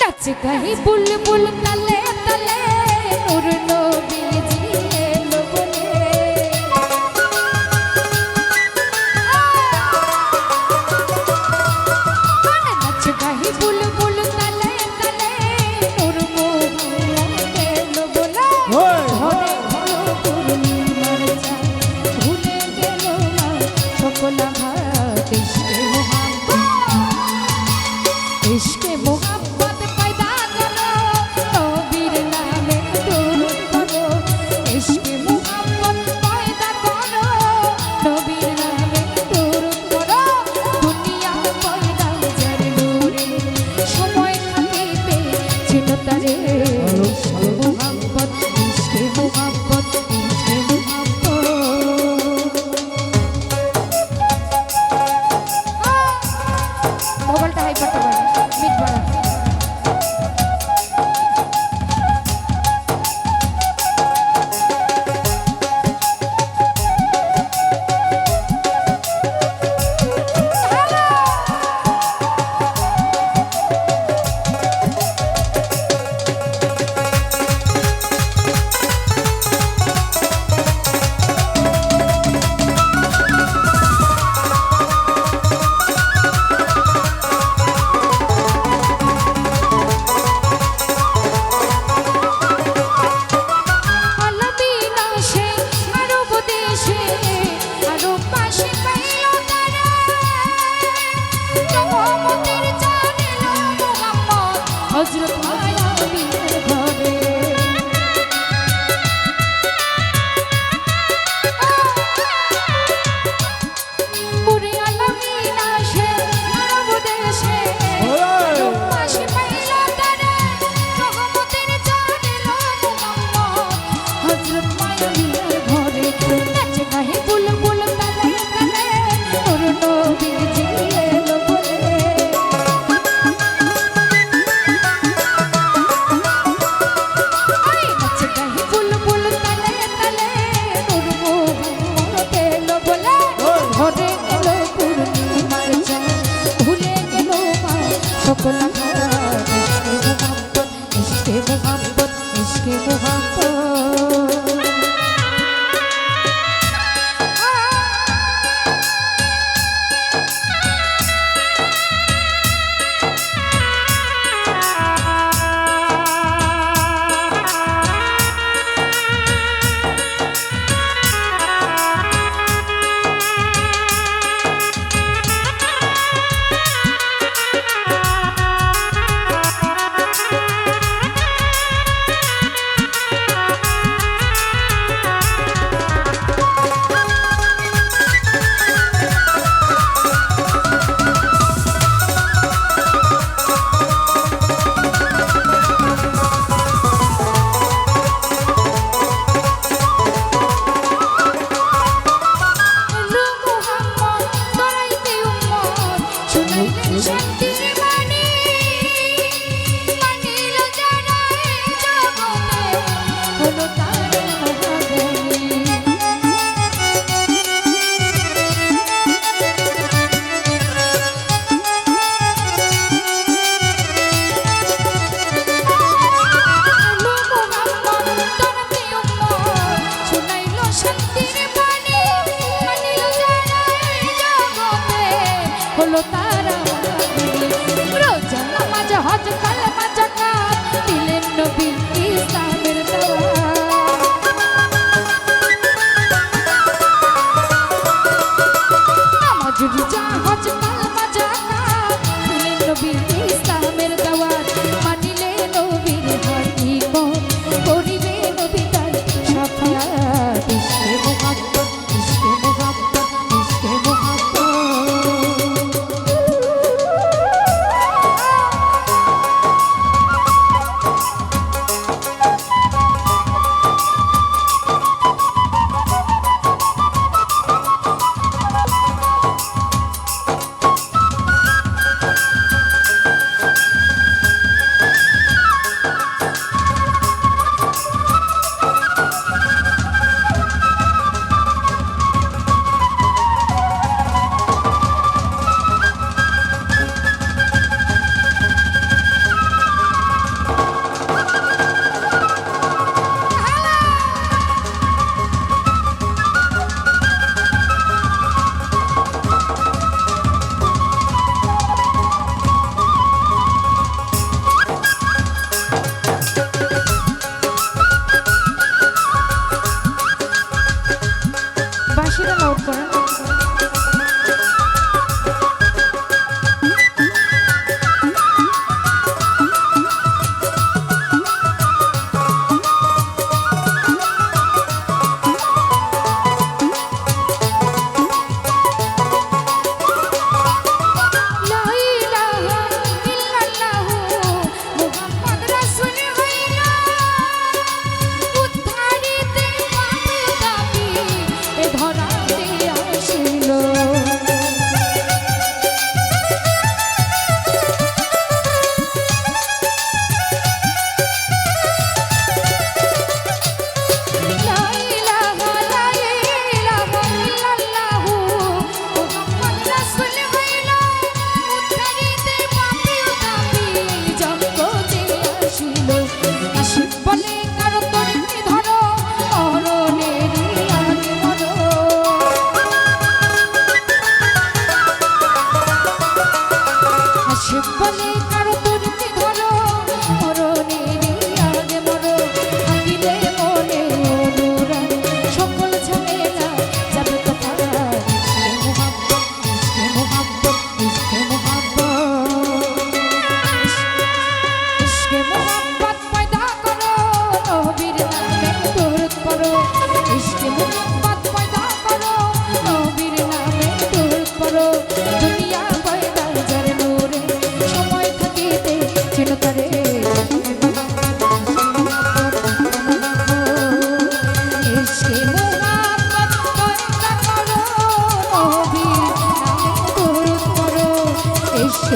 নাচ গাই বুলবুল তালে তালে নূর নবীজি এলো বলে নাচ গাই বুলবুল তালে তালে নূর নবীজি এলো বলে ঘরে ঘর পূর্ণিমার চাঁদ ভুলে গেল মা সকল হাত ইশকে মোহাম্মদ ইশকে মোহাম্মদ থাকতে পারবে মিট বাড়া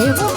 以。